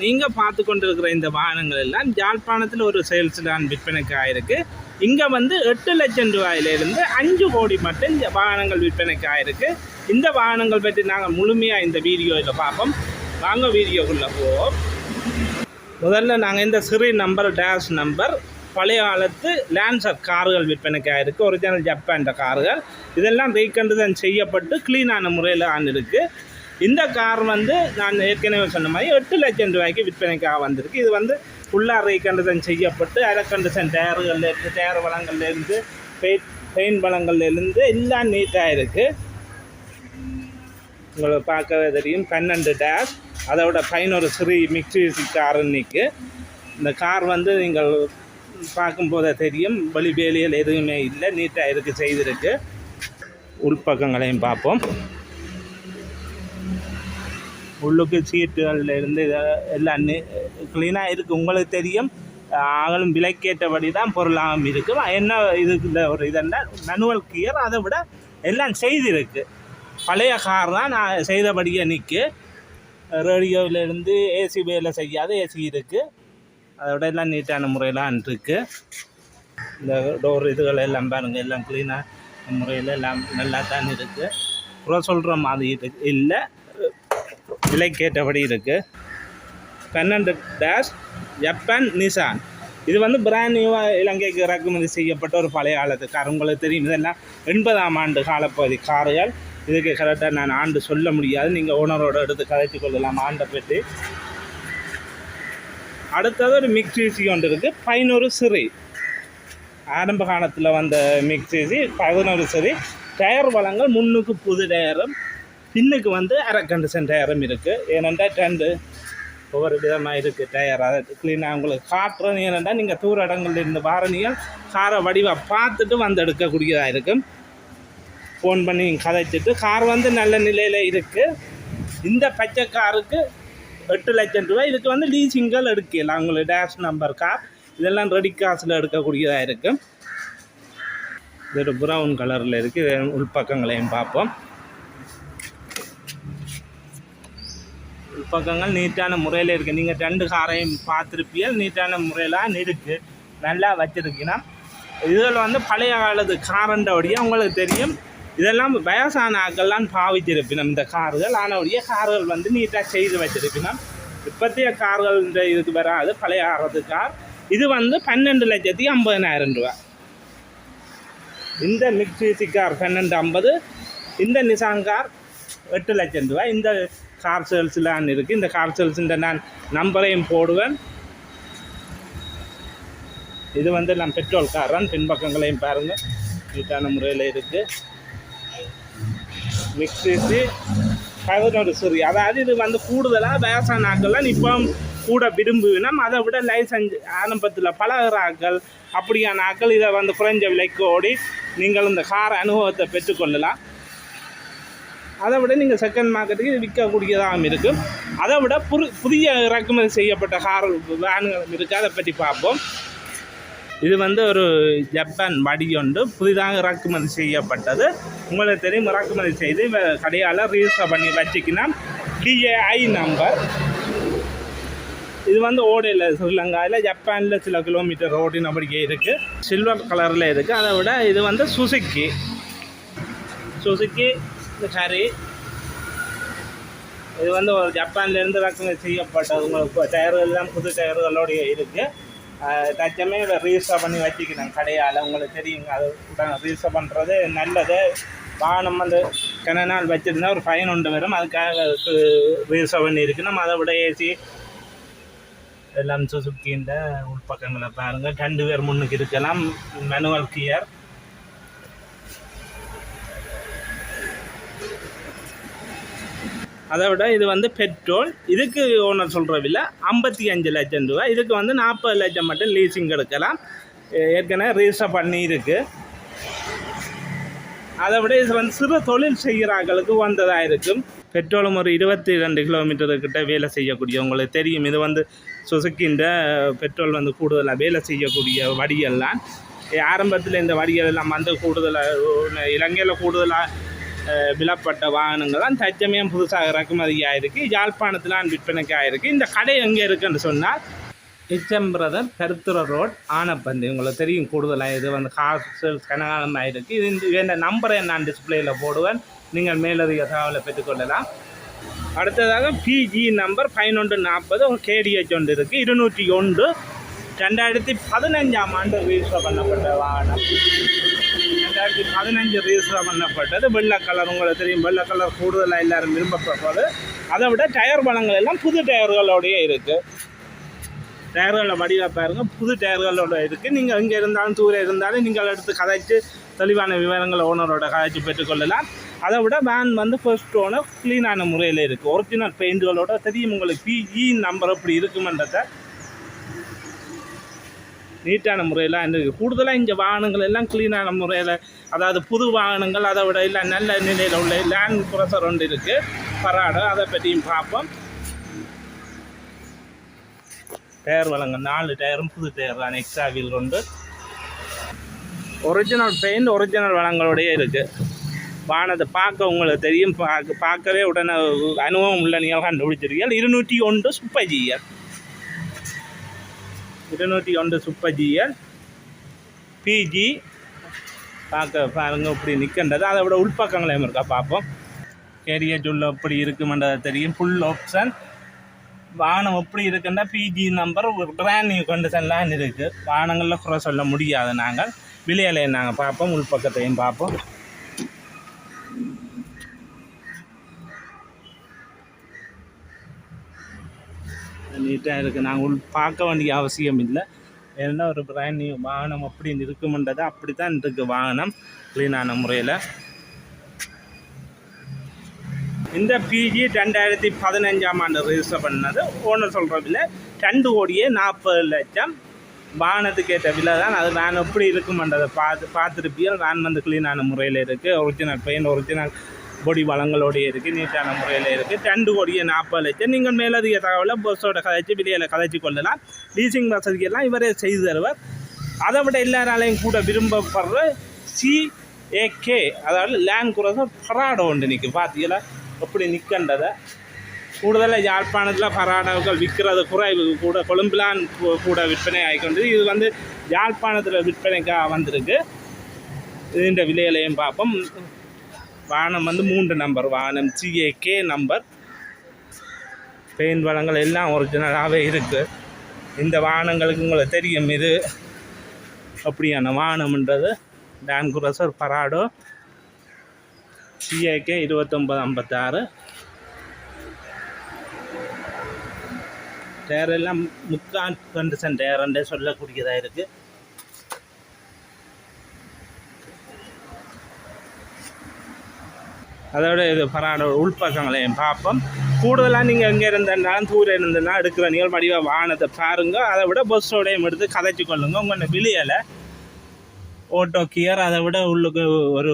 நீங்கள் பார்த்து கொண்டிருக்கிற இந்த வாகனங்கள் எல்லாம் யாழ்ப்பாணத்தில் ஒரு சேல்ஸ் தான் விற்பனைக்கு ஆயிருக்கு இங்கே வந்து எட்டு லட்சம் ரூபாயிலிருந்து அஞ்சு கோடி மட்டும் இந்த வாகனங்கள் விற்பனைக்கு ஆயிருக்கு இந்த வாகனங்கள் பற்றி நாங்கள் முழுமையாக இந்த வீடியோவில் பார்ப்போம். வாங்க வீடியோக்குள்ளே போவோம். முதல்ல நாங்கள் இந்த சிறு நம்பர் டேஷ் நம்பர் பழைய காலத்து லேன்சர் கார்கள் விற்பனைக்கு ஆயிருக்கு ஒரிஜினல் ஜப்பான் கார்கள். இதெல்லாம் ரீகண்டுதன் செய்யப்பட்டு க்ளீனான முறையில் ஆனிருக்கு இந்த கார் வந்து நான் ஏற்கனவே சொன்ன மாதிரி எட்டு லட்சம் ரூபாய்க்கு விற்பனைக்காக வந்திருக்கு. இது வந்து ஃபுல்லாக ரீகண்டிஷன் செய்யப்பட்டு அரைக்கண்டுசன் டயர்கள்லேருந்து டயர் வளங்கள்லேருந்து பெயிண்ட் பெயின் வளங்கள்லேருந்து எல்லாம் நீட்டாக இருக்குது உங்களுக்கு பார்க்கவே தெரியும் பன்னெண்டு டேஷ் அதோட பதினோரு சிறி மிக்சி கார் இன்னைக்கு. இந்த கார் வந்து நீங்கள் பார்க்கும்போதே தெரியும் வழி வேலியல் எதுவுமே இல்லை நீட்டாக இருக்குது செய்திருக்கு. உள்பக்கங்களையும் பார்ப்போம். உள்ளுக்கு சீட்டுகள்லேருந்து இருந்து எல்லாம் க்ளீனாக இருக்குது உங்களுக்கு தெரியும். ஆகலும் விலைக்கேற்றபடி தான் பொருளாகவும் இருக்கும் என்ன இது ஒரு இதென்னா மேனுவல் கியர் அதை விட எல்லாம் செய்திருக்கு. பழைய கார் தான் நான் செய்தபடியே நிற்கு ரேடியோவிலேருந்து ஏசி வேலை செய்யாத ஏசி இருக்குது அதோட எல்லாம் நீட்டான முறையிலான் இருக்குது இந்த டோர் இதுகள் எல்லாம் பாருங்கள் எல்லாம் க்ளீனாக முறையில் எல்லாம் நல்லா தான் இருக்குது குறை சொல்கிற மாதிரி இருக்கு. விலை கேட்டபடி இருக்குது பன்னெண்டு டேஷ் ஜப்பான் நிசான் இது வந்து பிராண்ட் நியூவாக இலங்கைக்கு இறக்குமதி செய்யப்பட்ட ஒரு பழைய காலத்து கார் உங்களுக்கு தெரியும். இதெல்லாம் எண்பதாம் ஆண்டு காலப்பகுதி கார்கள். இதுக்கு கரெக்டாக நான் ஆண்டு சொல்ல முடியாது. நீங்கள் ஓனரோடு எடுத்து கதைத்து கொள்ளலாம். ஆண்டை பற்றி. அடுத்தது ஒரு மிக்ஸி ஒன்று இருக்குது பதினோரு சிறை. ஆரம்ப காலத்தில் வந்த மிக்ஸி பதினோரு சிறை. டயர் வளங்கள் முன்னுக்கு புது டயரும் பின்னுக்கு வந்து அரை கண்டிஷன் டயரும் இருக்குது ஏனென்றால் ரெண்டு ஒவ்வொரு விதமாக இருக்குது டயர் அதை க்ளீனாக உங்களுக்கு காட்டுறது ஏனென்றா நீங்கள் தூர இடங்கள்ல இருந்து வாரணிகள் காரை வடிவாக பார்த்துட்டு வந்து எடுக்கக்கூடியதாக இருக்கும். ஃபோன் பண்ணி கதைச்சிட்டு கார் வந்து நல்ல நிலையில் இருக்குது இந்த பச்சை காருக்கு எட்டு லட்சம் ரூபாய். இதுக்கு வந்து லீசிங்கள் எடுக்கலாம் உங்களுக்கு டேஷ் நம்பர் கார் இதெல்லாம் ரெடி காசில் எடுக்கக்கூடியதாக இருக்கும். இது ஒரு ப்ரௌன் கலரில் இருக்குது உள்பக்கங்களையும் பார்ப்போம். பக்கங்கள் நீட்டான முறையில் இருக்குது நீங்கள் ரெண்டு காரையும் பார்த்துருப்பீங்க. நீட்டான முறையில் இருக்குது நல்லா வச்சுருக்கீங்கன்னா இதில் வந்து பழைய காலத்து காரண்டபடியே உங்களுக்கு தெரியும். இதெல்லாம் வயசான ஆக்கள்லாம் பாவிச்சிருப்பினோம் இந்த கார்கள். ஆனவுடைய கார்கள் வந்து நீட்டாக செய்து வச்சிருப்பினோம். இப்போத்தைய கார்கள் இந்த இதுக்கு வராது. பழைய காலத்து கார். இது வந்து பன்னெண்டு லட்சத்தி ஐம்பதினாயிரம் ரூபா. இந்த மிக்சி கார் பன்னெண்டு ஐம்பது. இந்த நிசான் கார் எட்டு லட்சம் ரூபாய். இந்த கார் சேல்ஸ்லாம் இருக்குது இந்த கார் சேல்ஸுன்ற நான் நம்பரையும் போடுவேன். இது வந்து நான் பெட்ரோல் கார் பின்பக்கங்களையும் பாருங்கள் நீட்டான முறையில் இருக்குது மிக்ஸி பதினோரு சூரிய. அதாவது இது வந்து கூடுதலாக வயசான ஆக்கள்லாம் இப்போ கூட விரும்புவினோம் அதை விட லைசன்ஸ் ஆரம்பத்தில் பழகிற ஆக்கள் அப்படியான ஆக்கள் இதை வந்து குறைஞ்ச விலைக்கு ஓடி நீங்கள் இந்த கார அனுபவத்தை பெற்றுக்கொள்ளலாம். அதை விட நீங்கள் செகண்ட் மார்க்கெட்டுக்கு இது விற்கக்கூடியதாகவும் இருக்கும் அதை விட புது புதிய இறக்குமதி செய்யப்பட்ட கார் வேன்களும் இருக்குது அதை பற்றி பார்ப்போம். இது வந்து ஒரு ஜப்பான் வடியொன்று புதிதாக இறக்குமதி செய்யப்பட்டது. உங்களுக்கு தெரியும் இறக்குமதி செய்து கடையால் ரிஜிஸ்டர் பண்ணி வச்சுக்கினா டிஏஐ நம்பர் இது வந்து ஓடையில் ஸ்ரீலங்காவில் ஜப்பானில் சில கிலோமீட்டர் ஓடினபடியே இருக்குது சில்வர் கலரில் இருக்குது அதை விட இது வந்து சுசுக்கி சுசுக்கி இந்த ஹாரி இது வந்து ஒரு ஜப்பான்லேருந்து இறக்குமதி செய்யப்பட்டது உங்களுக்கு டயரு எல்லாம் புது டயர்களோடைய இருக்குது தச்சமே ரீஸ்டர் பண்ணி வச்சுக்கிறேன் கடையால். உங்களுக்கு தெரியுங்க அது ரீசர் பண்ணுறது நல்லது. வாகனம் வந்து கன நாள் வச்சுருந்தா ஒரு ஃபைன் உண்டு வரும். அதுக்காக ரீஸ்டர் பண்ணியிருக்கு நம்ம அதை விட ஏசி எல்லாம் சுசுக்கின்ற உள்பக்கங்களை பாருங்கள் ரெண்டு பேர் முன்னுக்கு இருக்கலாம். மேனுவல் கியர் அதை விட இது வந்து பெட்ரோல். இதுக்கு ஓனர் சொல்கிற விலை ஐம்பத்தி அஞ்சு லட்சம் ரூபா இதுக்கு வந்து நாற்பது லட்சம் மட்டும் லீசிங் எடுக்கலாம். ஏற்கனவே ரிஜிஸ்டர் பண்ணியிருக்கு. அதை விட இது வந்து சிறு தொழில் செய்கிறார்களுக்கு வந்ததாக இருக்கும். பெட்ரோலும் ஒரு இருபத்தி ரெண்டு கிலோமீட்டருக்கிட்ட வேலை செய்யக்கூடிய உங்களுக்கு தெரியும். இது வந்து சுசுக்கின்ற பெட்ரோல் வந்து கூடுதலாக வேலை செய்யக்கூடிய வடிகள்லாம் ஆரம்பத்தில் இந்த வடிகள் எல்லாம் வந்து கூடுதலாக இலங்கையில் கூடுதலாக விலப்பட்ட வாகனங்கள் தான் தச்சமயம் புதுசாக இறக்குமதி ஆயிருக்கு யாழ்ப்பாணத்தில் விற்பனைக்கு ஆயிருக்கு இந்த கடை எங்கே இருக்குன்னு சொன்னால் இச்சம் பிரதர் கருத்துர ரோட் ஆனப்பந்தி. உங்களுக்கு தெரியும் கூடுதலாக இது வந்து ஹாஸ்டல் கனகாலம் ஆகிருக்கு இது இந்த வேண்ட நம்பரை நான் டிஸ்பிளேயில் போடுவேன். நீங்கள் மேலதிக தகவலை பெற்றுக்கொள்ளலாம். அடுத்ததாக பிஜி நம்பர் பதினொன்று நாற்பது. ஒரு கேடிஹெச் ஒன்று இருக்குது இருநூற்றி ஒன்று. ரெண்டாயிரத்தி பதினஞ்சாம் ஆண்டு ரீஸ்டர் பண்ணப்பட்ட வாகனம். ரெண்டாயிரத்தி பதினஞ்சு ரிஜிஸ்டர் பண்ணப்பட்டது வெள்ளை கலர் உங்களுக்கு தெரியும். வெள்ளை கலர் கூடுதலாக எல்லாரும் விரும்பப்படுறது அதை விட டயர் பழங்கள் எல்லாம் புது டயர்களோடய இருக்குது டயர்களில் வடிவாக பாருங்க. புது டயர்களோட இருக்குது நீங்கள் இங்கே இருந்தாலும் தூரம் இருந்தாலும் நீங்கள் எடுத்து கதைச்சு தெளிவான விவரங்களை ஓனரோட கதைச்சு பெற்றுக்கொள்ளலாம். அதை விட வேன் வந்து ஃபர்ஸ்ட் ஓனர் க்ளீனான முறையில் இருக்குது ஒரிஜினல் பெயிண்ட்களோட தெரியும் உங்களுக்கு பிஇ நம்பர் இப்படி இருக்குமன்றதை. நீட்டான முறையில் இருக்குது கூடுதலாக இந்த வாகனங்கள் எல்லாம் க்ளீனான முறையில் அதாவது புது வாகனங்கள் அதை விட இல்லை நல்ல நிலையில் உள்ள லேண்ட் ப்ரொசர் ஒன்று இருக்குது பராடு அதை பற்றியும் பார்ப்போம். டயர் வழங்க நாலு டயரும் புது டயர் தான். எக்ஸ்ட்ரா வீல் கொண்டு ஒரிஜினல் பெயிண்ட் ஒரிஜினல் வளங்களோடையே இருக்குது வானத்தை பார்க்க உங்களுக்கு தெரியும். பார்க்க பார்க்கவே உடனே அனுபவம் உள்ள நீங்கள் கண்டுபிடிச்சிருக்கீங்க இருநூற்றி ஒன்று சுப்பஜியர் இருநூற்றி ஒன்று சுப்பஜியல் பிஜி பார்க்க பாருங்கள் இப்படி நிற்கின்றது அதை விட உள்பக்கங்களையும் இருக்கா பார்ப்போம். கேரியேஜ் உள்ள எப்படி இருக்குமென்றது தெரியும். ஃபுல் ஆப்ஷன் வாகனம் எப்படி இருக்குன்னா பிஜி நம்பர் பிராண்ட் நியூ கண்டிஷன்லாம் இருக்குது வாகனங்களில் குறை சொல்ல முடியாது நாங்கள். விலையிலையும் நாங்கள் பார்ப்போம் உள்பக்கத்தையும் பார்ப்போம். நீட்டாக இருக்குது நாங்கள் உள் பார்க்க வேண்டிய அவசியம் இல்லை. ஏன்னா ஒரு பிராண்ட் நியூ வாகனம் அப்படி இருக்குமென்றது அப்படி தான் இருக்குது வாகனம் க்ளீனான முறையில். இந்த பிஜி ரெண்டாயிரத்தி பதினஞ்சாம் ஆண்டு ரெஜிஸ்டர் பண்ணது. ஓனர் சொல்கிற விலை ரெண்டு கோடியே நாற்பது லட்சம். வாகனத்துக்கு ஏற்ற விலை தான். அது வேன் எப்படி இருக்குமன்றதை பார்த்து பார்த்துருப்பீங்க வேன் வந்து க்ளீனான முறையில் இருக்குது ஒரிஜினல் பெயிண்ட் ஒரிஜினல் பொடி வளங்களோடய இருக்குது நீட்டான முறையில் இருக்குது ரெண்டு கோடியே நாற்பது லட்சம். நீங்கள் மேலதிக தகவலை பஸ்ஸோட கதைச்சி விலையில் கதைச்சி கொள்ளலாம். லீசிங் வசதியெல்லாம் இவரே செய்து தருவார். அதை விட எல்லாராலையும் கூட விரும்பப்படுற சிஏகே அதாவது லேண்ட் குரோசர் பராடோ ஒன்று நிற்கும் பார்த்தீங்களா? எப்படி நிற்கன்றதை கூடுதலாக யாழ்ப்பாணத்தில் பராடாவுகள் விற்கிறது குறைவு கூட கொழும்புலான் கூட விற்பனை ஆகிக்கொண்டு இது வந்து யாழ்ப்பாணத்தில் விற்பனைக்காக வந்திருக்கு. இந்த விலையிலையும் பார்ப்போம். வானம் வந்து மூன்று நம்பர் வாகனம் சிஏகே நம்பர் பெயின் வளங்கள் எல்லாம் ஒரிஜினலாகவே இருக்குது இந்த வாகனங்களுக்கு உங்களுக்கு தெரியும் இது. அப்படியான வாகனம்ன்றது டான் குரசர் பராடோ சிஏகே இருபத்தொம்பது ஐம்பத்தாறு. டயர் எல்லாம் முக்கால் கண்டிஷன் டயர்ன்றே சொல்லக்கூடியதாக இருக்குது அதோட இது பராட உள்பக்கங்களையும் பார்ப்போம். கூடுதலாக நீங்கள் எங்கே இருந்தாலும் தூரம் இருந்ததுனா எடுக்கிற நீங்கள் வடிவ வாகனத்தை பாருங்க. அதை விட பஸ்ஸோடையும் எடுத்து கதைச்சு கொள்ளுங்க. உங்கள் விழியலை ஓட்டோ கியர் அதை விட உள்ளுக்கு ஒரு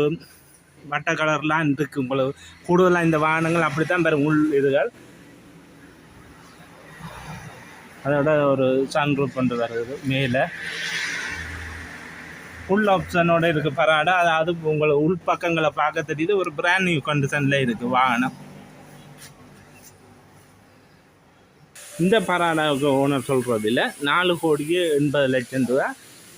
வட்ட கலர்லாம் இருக்குது உங்களுக்கு கூடுதலாக இந்த வாகனங்கள் அப்படி தான் பெறும் உள் இதுகள். அதோட ஒரு சன்ரூப் கொண்டு வருது மேலே. ஃபுல் ஆப்ஷனோட இருக்குது பராடா அதாவது உங்களை உள்பக்கங்களை பார்க்க தெரியுது. ஒரு பிராண்ட் நியூ கண்டிஷனில் இருக்குது வாகனம். இந்த பராடாவுக்கு ஓனர் சொல்கிறதில்ல நாலு கோடியே எண்பது லட்சம் ரூபா.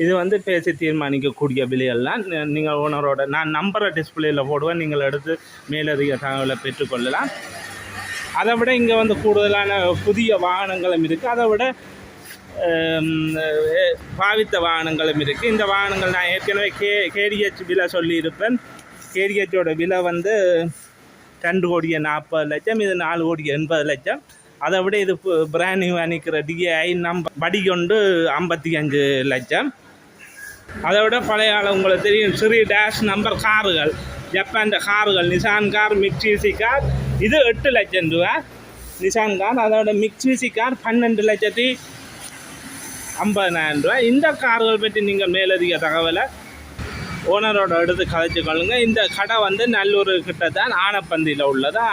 இது வந்து பேசி தீர்மானிக்கக்கூடிய விலையெல்லாம் நீங்கள் ஓனரோட நான் நம்பரை டிஸ்பிளேயில் போடுவேன். நீங்கள் எடுத்து மேலதிக தகவலை பெற்றுக்கொள்ளலாம் அதை விட இங்கே வந்து கூடுதலான புதிய வாகனங்களும் இருக்குது அதை விட பாவித்த வாகனங்களும் இருக்குது இந்த வாகனங்கள் நான் ஏற்கனவே கே கேடிஹெச் விலை சொல்லியிருப்பேன் கேடிஹெச்சோட விலை வந்து ரெண்டு கோடியே நாற்பது லட்சம் இது நாலு கோடி எண்பது லட்சம் அதை விட இது பிராண்ட் நியூ டிஏஐ டிஐ நம்பர் படி கொண்டு ஐம்பத்தி அஞ்சு லட்சம் அதை விட பழைய காலம் உங்களுக்கு தெரியும் ஸ்ரீ டேஷ் நம்பர் காருகள் ஜப்பான் காருகள் நிசான் கார் மிக்சிசி கார் இது எட்டு லட்சம் ரூபா நிசான் கார் அதோட மிக்சிசி கார் பன்னெண்டு லட்சத்தி ஐம்பதாயிரம் ரூபாய். இந்த கார்கள் பற்றி நீங்கள் மேலதிக தகவலை ஓனரோட எடுத்து கதைச்சு கொள்ளுங்கள் இந்த கடை வந்து நல்லூர் கிட்ட தான் ஆனப்பந்தியில் உள்ளதா?